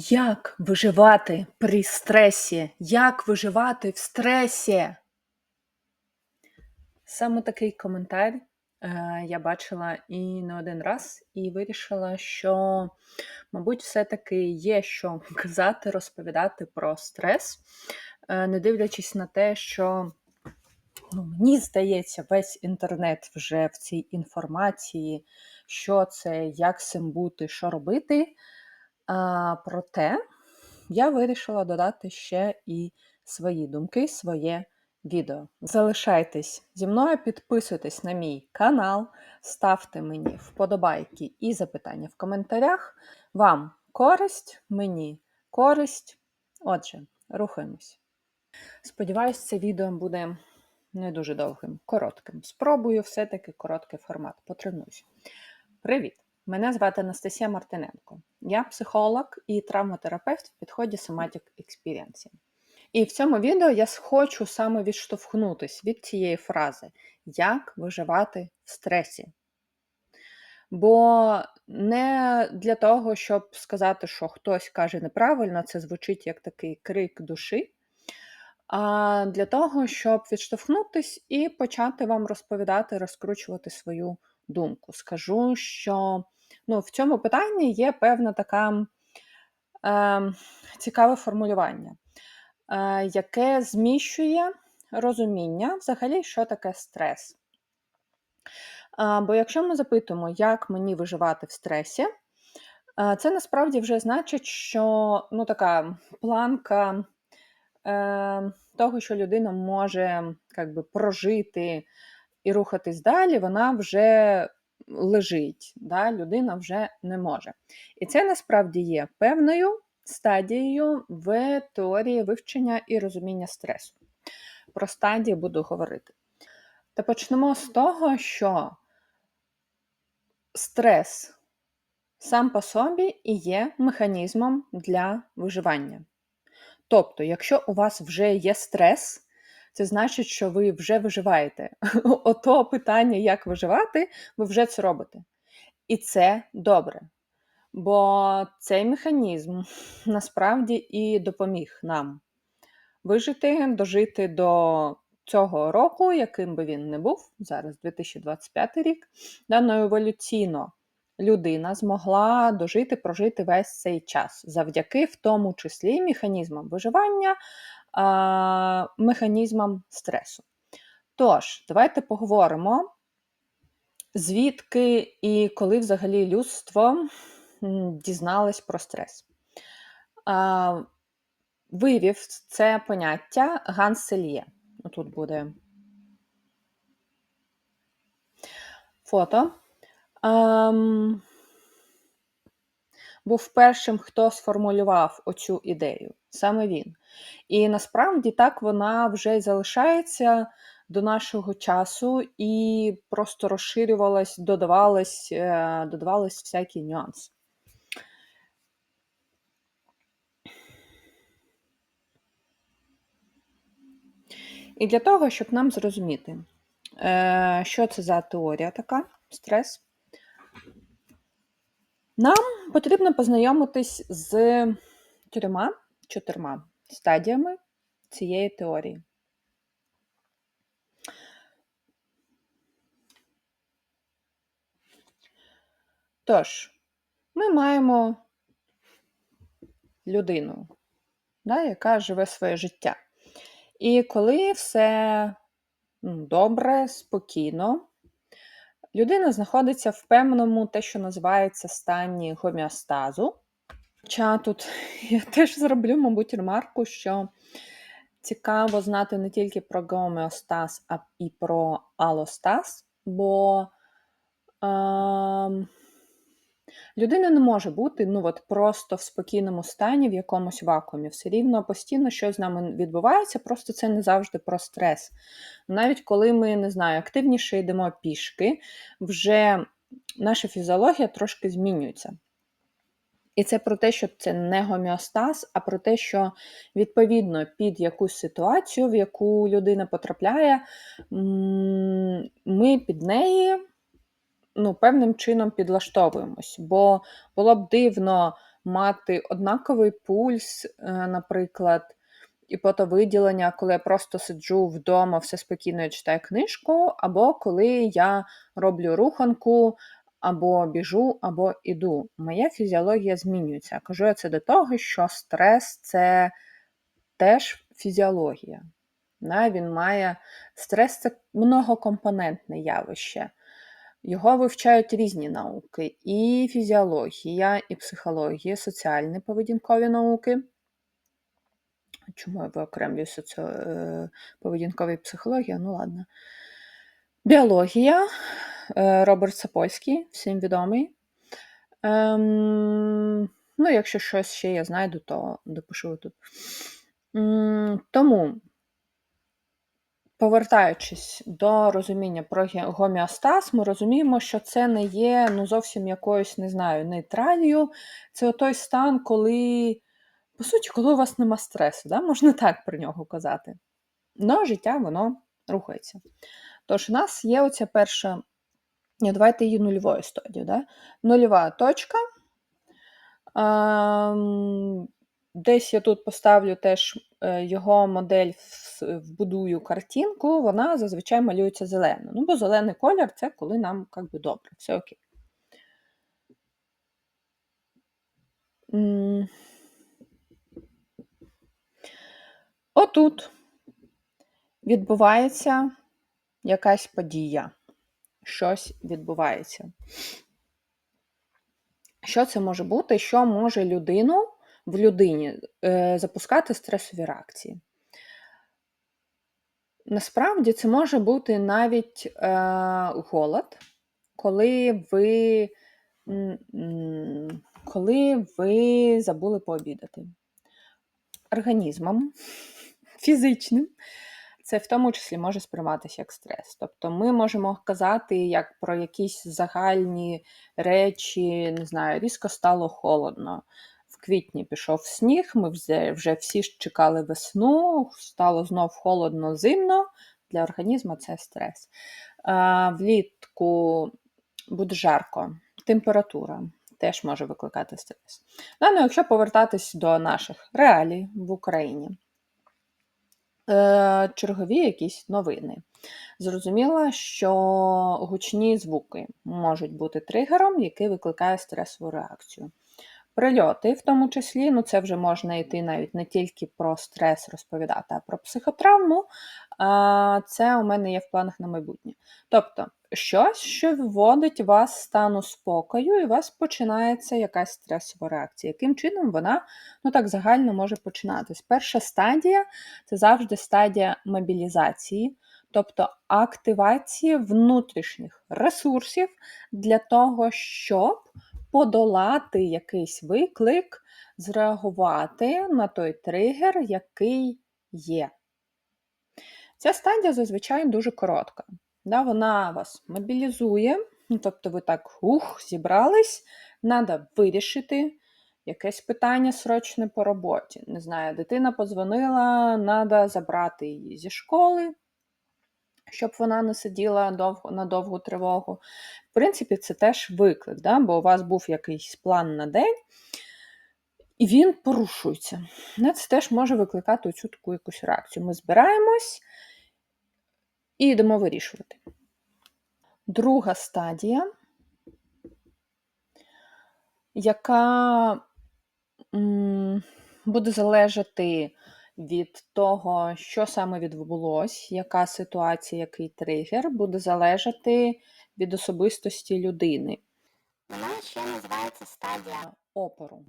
Як виживати при стресі? Як виживати в стресі? Саме такий коментар е, я бачила і не один раз, і вирішила, що, мабуть, все-таки є що казати, розповідати про стрес, е, не дивлячись на те, що ну, мені здається, весь інтернет вже в цій інформації, що це, як цим бути, що робити. Проте я вирішила додати ще і свої думки, своє відео. Залишайтесь зі мною, підписуйтесь на мій канал, ставте мені вподобайки і запитання в коментарях. Вам користь, мені користь. Отже, рухаємось. Сподіваюсь, це відео буде не дуже довгим, коротким. Спробую все-таки короткий формат. Потренуюсь. Привіт! Мене звати Анастасія Мартиненко. Я психолог і травматерапевт в підході Somatic Experience. І в цьому відео я хочу саме відштовхнутися від цієї фрази Як виживати в стресі. Бо не для того, щоб сказати, що хтось каже неправильно, це звучить як такий крик душі, а для того, щоб відштовхнутись і почати вам розповідати, розкручувати свою думку. Скажу, що ну, в цьому питанні є певна така е, цікаве формулювання, е, яке зміщує розуміння взагалі, що таке стрес. Е, бо якщо ми запитуємо, як мені виживати в стресі, е, це насправді вже значить, що ну, така планка е, того, що людина може би, прожити і рухатись далі, вона вже лежить, да, людина вже не може. І це насправді є певною стадією в теорії вивчення і розуміння стресу. Про стадії буду говорити. Та почнемо з того, що стрес сам по собі і є механізмом для виживання. Тобто, якщо у вас вже є стрес, це значить, що ви вже виживаєте. Ото питання, як виживати, ви вже це робите. І це добре. Бо цей механізм насправді і допоміг нам вижити, дожити до цього року, яким би він не був, зараз 2025 рік, дано еволюційно людина змогла дожити, прожити весь цей час завдяки в тому числі механізмам виживання, механізмам стресу. Тож, давайте поговоримо, звідки і коли взагалі людство дізналось про стрес. Вивів це поняття Ганс Сельє. Тут буде фото. Ем, був першим, хто сформулював оцю ідею, саме він. І насправді так вона вже й залишається до нашого часу і просто розширювалась, додавалась, е, додавались всякі нюанси. І для того, щоб нам зрозуміти, е, що це за теорія така, стрес. Нам потрібно познайомитись з трьома чотирма стадіями цієї теорії. Тож, ми маємо людину, да, яка живе своє життя. І коли все добре, спокійно, Людина знаходиться в певному те, що називається стані гомеостазу. Хоча тут я теж зроблю, мабуть, ремарку, що цікаво знати не тільки про гомеостаз, а і про алостаз, бо е, Людина не може бути ну, от просто в спокійному стані, в якомусь вакуумі. Все рівно постійно що з нами відбувається, просто це не завжди про стрес. Навіть коли ми не знаю, активніше йдемо пішки, вже наша фізіологія трошки змінюється. І це про те, що це не гомеостаз, а про те, що відповідно під якусь ситуацію, в яку людина потрапляє, ми під неї ну, певним чином підлаштовуємось. Бо було б дивно мати однаковий пульс, е, наприклад, і потовиділення, коли я просто сиджу вдома, все спокійно і читаю книжку, або коли я роблю руханку, або біжу, або іду. Моя фізіологія змінюється. Кажу я це до того, що стрес це теж фізіологія. Він має Стрес це многокомпонентне явище. Його вивчають різні науки: і фізіологія, і психологія, соціальні поведінкові науки. Чому я виокремлюю соці... Е, поведінкові психологія? Ну, ладно. Біологія. Е, Роберт Сапольський, всім відомий. Ем, Ну, якщо щось ще я знайду, то допишу тут. Тому Повертаючись до розуміння про гомеостаз, ми розуміємо, що це не є ну, зовсім якоюсь, не знаю, нейтралію. Це той стан, коли, по суті, коли у вас нема стресу, да? можна так про нього казати. Но життя, воно рухається. Тож, у нас є оця перша, давайте її нульовою стадією. Да? Нульова точка. Ем, Десь я тут поставлю теж е, його модель, вбудую картинку, вона зазвичай малюється зелено. Ну, бо зелений колір це коли нам як би, добре, все окей. Отут відбувається якась подія, щось відбувається. Що це може бути? Що може людину в людині е, запускати стресові реакції. Насправді це може бути навіть е, голод, коли ви коли ви забули пообідати. Організмом фізичним це в тому числі може сприйматися як стрес. Тобто ми можемо казати як про якісь загальні речі, не знаю, різко стало холодно в квітні пішов сніг, ми вже всі ж чекали весну, стало знов холодно, зимно. Для організму це стрес. Влітку буде жарко, температура теж може викликати стрес. Ну, Якщо повертатись до наших реалій в Україні. Е, чергові якісь новини. Зрозуміло, що гучні звуки можуть бути тригером, який викликає стресову реакцію. Прильоти, в тому числі, ну це вже можна йти навіть не тільки про стрес розповідати, а про психотравму. Це у мене є в планах на майбутнє. Тобто, щось, що вводить вас в стану спокою, і у вас починається якась стресова реакція. Яким чином вона ну так загально може починатись? Перша стадія це завжди стадія мобілізації. Тобто активації внутрішніх ресурсів для того, щоб подолати якийсь виклик, зреагувати на той тригер, який є. Ця стадія зазвичай дуже коротка. Да, Вона вас мобілізує, ну, тобто ви так ух, зібрались, треба вирішити якесь питання срочне по роботі. Не знаю, дитина подзвонила, треба забрати її зі школи, щоб вона не сиділа довго, на довгу тривогу. В принципі, це теж виклик, да? бо у вас був якийсь план на день, і він порушується. Це теж може викликати оцю таку якусь реакцію. Ми збираємось і йдемо вирішувати. Друга стадія, яка буде залежати від того, що саме відбулось, яка ситуація, який тригер, буде залежати від особистості людини. Вона ще називається стадія опору.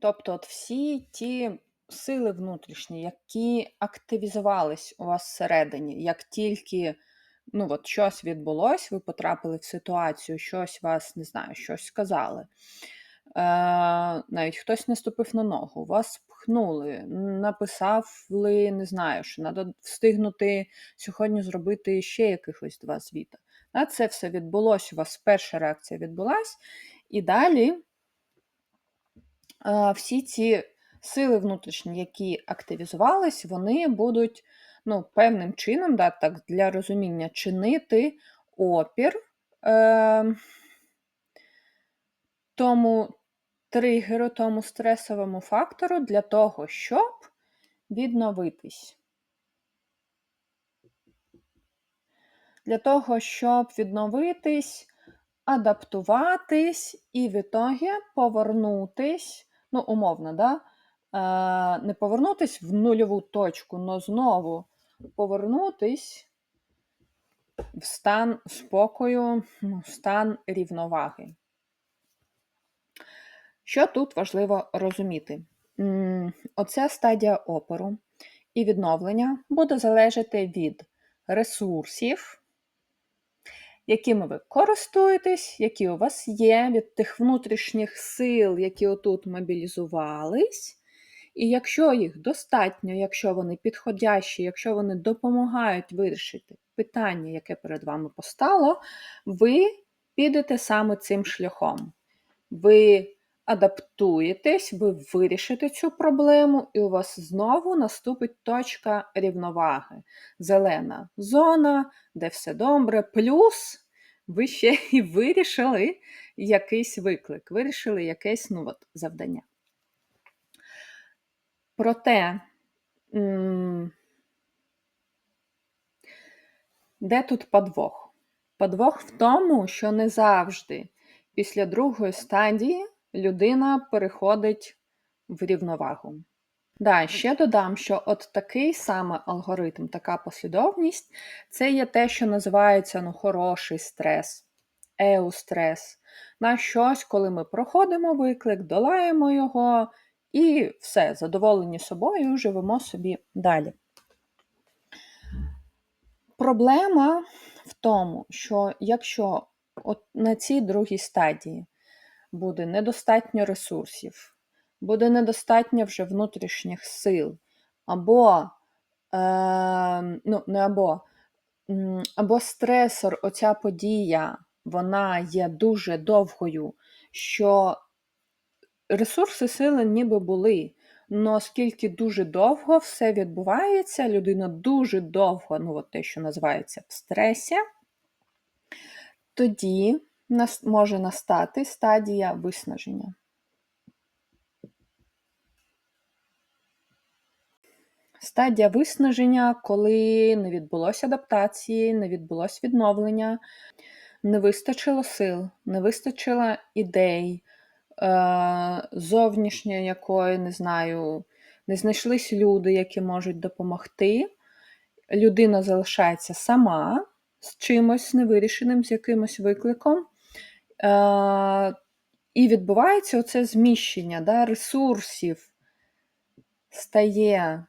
Тобто, от всі ті сили внутрішні, які активізувались у вас всередині, як тільки ну, от щось відбулось, ви потрапили в ситуацію, щось вас не знаю, щось сказали. Е, навіть хтось наступив на ногу, вас пхнули, написали, не знаю, що треба встигнути сьогодні зробити ще якихось два звіта. Це все відбулося, у вас перша реакція відбулась, і далі е, всі ці сили внутрішні, які активізувались, вони будуть ну, певним чином, да, так, для розуміння, чинити опір. Е, тому тригеру, тому стресовому фактору для того, щоб відновитись. Для того, щоб відновитись, адаптуватись і в ітогі повернутись, ну, умовно, да? Е, не повернутись в нульову точку, але знову повернутись в стан спокою, ну, в стан рівноваги. Що тут важливо розуміти? Оця стадія опору і відновлення буде залежати від ресурсів, якими ви користуєтесь, які у вас є, від тих внутрішніх сил, які отут мобілізувались. І якщо їх достатньо, якщо вони підходящі, якщо вони допомагають вирішити питання, яке перед вами постало, ви підете саме цим шляхом. Ви адаптуєтесь, ви вирішите цю проблему, і у вас знову наступить точка рівноваги. Зелена зона, де все добре, плюс ви ще і вирішили якийсь виклик, вирішили якесь ну, от, завдання. Проте, де тут подвох? Подвох в тому, що не завжди після другої стадії людина переходить в рівновагу. Да, ще додам, що от такий саме алгоритм, така послідовність це є те, що називається ну, хороший стрес, еустрес. На щось, коли ми проходимо виклик, долаємо його і все, задоволені собою, живемо собі далі. Проблема в тому, що якщо от на цій другій стадії буде недостатньо ресурсів, буде недостатньо вже внутрішніх сил, або, е, ну, не або, або стресор, оця подія, вона є дуже довгою, що ресурси сили ніби були. Но оскільки дуже довго все відбувається, людина дуже довго, ну от те, що називається в стресі, тоді може настати стадія виснаження. Стадія виснаження, коли не відбулося адаптації, не відбулося відновлення, не вистачило сил, не вистачило ідей, е, зовнішньої якої, не знаю, не знайшлись люди, які можуть допомогти. Людина залишається сама з чимось невирішеним, з якимось викликом. Е, І відбувається оце зміщення да, ресурсів стає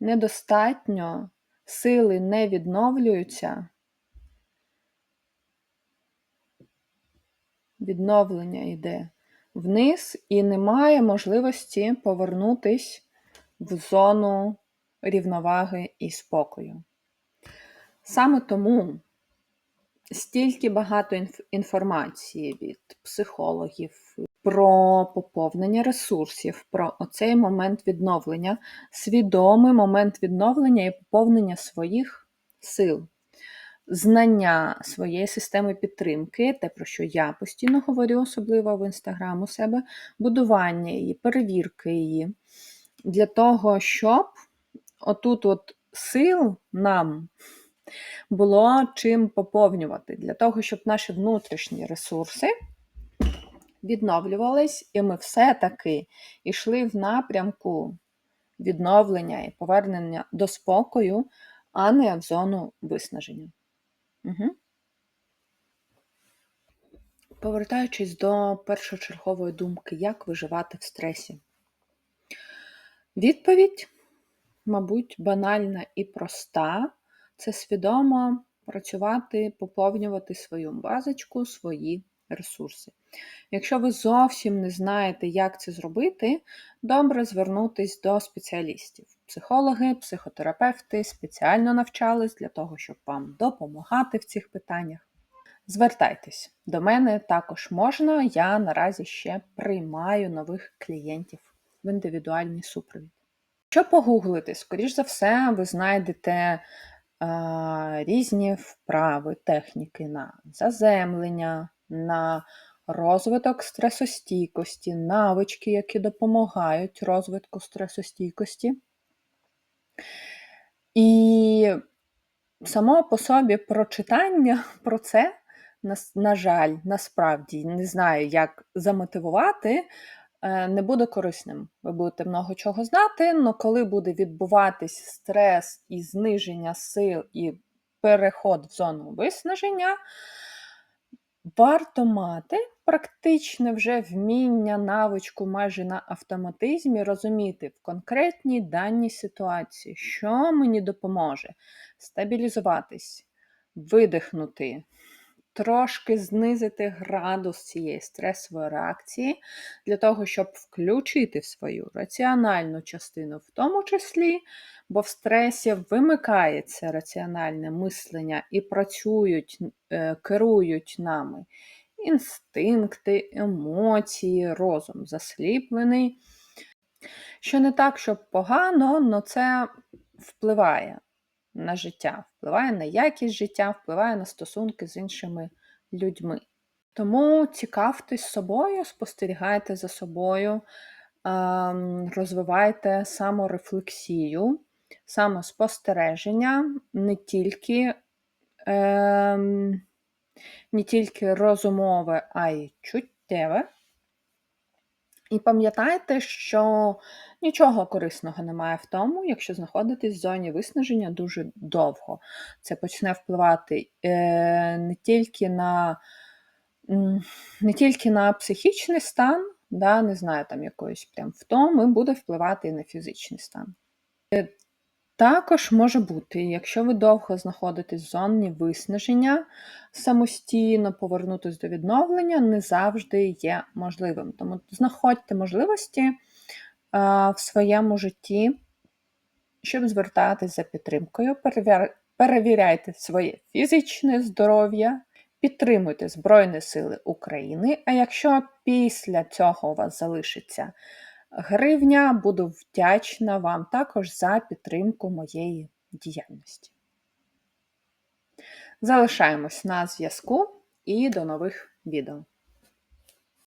недостатньо, сили не відновлюються. Відновлення йде вниз і немає можливості повернутись в зону рівноваги і спокою. Саме тому стільки багато інф інформації від психологів про поповнення ресурсів, про оцей момент відновлення, свідомий момент відновлення і поповнення своїх сил знання своєї системи підтримки, те, про що я постійно говорю, особливо в інстаграм у себе, будування її, перевірки її, для того, щоб отут от сил нам було чим поповнювати, для того, щоб наші внутрішні ресурси відновлювались, і ми все-таки йшли в напрямку відновлення і повернення до спокою, а не в зону виснаження. Угу. Повертаючись до першочергової думки, як виживати в стресі? Відповідь, мабуть, банальна і проста це свідомо працювати, поповнювати свою базочку, свої ресурси. Якщо ви зовсім не знаєте, як це зробити, добре звернутись до спеціалістів. Психологи, психотерапевти спеціально навчались для того, щоб вам допомагати в цих питаннях. Звертайтесь до мене також можна, я наразі ще приймаю нових клієнтів в індивідуальний супровід. Що погуглити, скоріш за все, ви знайдете а, різні вправи, техніки на заземлення, на розвиток стресостійкості, навички, які допомагають розвитку стресостійкості. І само по собі прочитання про це, на, на жаль, насправді не знаю, як замотивувати, е, не буде корисним. Ви будете много чого знати, але коли буде відбуватись стрес і зниження сил і переход в зону виснаження, варто мати практичне вже вміння, навичку майже на автоматизмі розуміти в конкретній даній ситуації, що мені допоможе стабілізуватись, видихнути, трошки знизити градус цієї стресової реакції для того, щоб включити свою раціональну частину, в тому числі, бо в стресі вимикається раціональне мислення і працюють, е, керують нами інстинкти, емоції, розум засліплений. Що не так, щоб погано, але це впливає на життя, впливає на якість життя, впливає на стосунки з іншими людьми. Тому цікавтесь собою, спостерігайте за собою, ем, розвивайте саморефлексію, самоспостереження, не тільки ем, не тільки розумове, а й чуттєве. І пам'ятайте, що нічого корисного немає в тому, якщо знаходитись в зоні виснаження дуже довго. Це почне впливати е, не тільки на не тільки на психічний стан, да, не знаю, там якоїсь прям втоми, буде впливати і на фізичний стан. Також може бути, якщо ви довго знаходитесь в зоні виснаження, самостійно повернутися до відновлення не завжди є можливим. Тому знаходьте можливості в своєму житті, щоб звертатись за підтримкою, перевіряйте своє фізичне здоров'я, підтримуйте Збройні Сили України. А якщо після цього у вас залишиться гривня. Буду вдячна вам також за підтримку моєї діяльності. Залишаємось на зв'язку і до нових відео.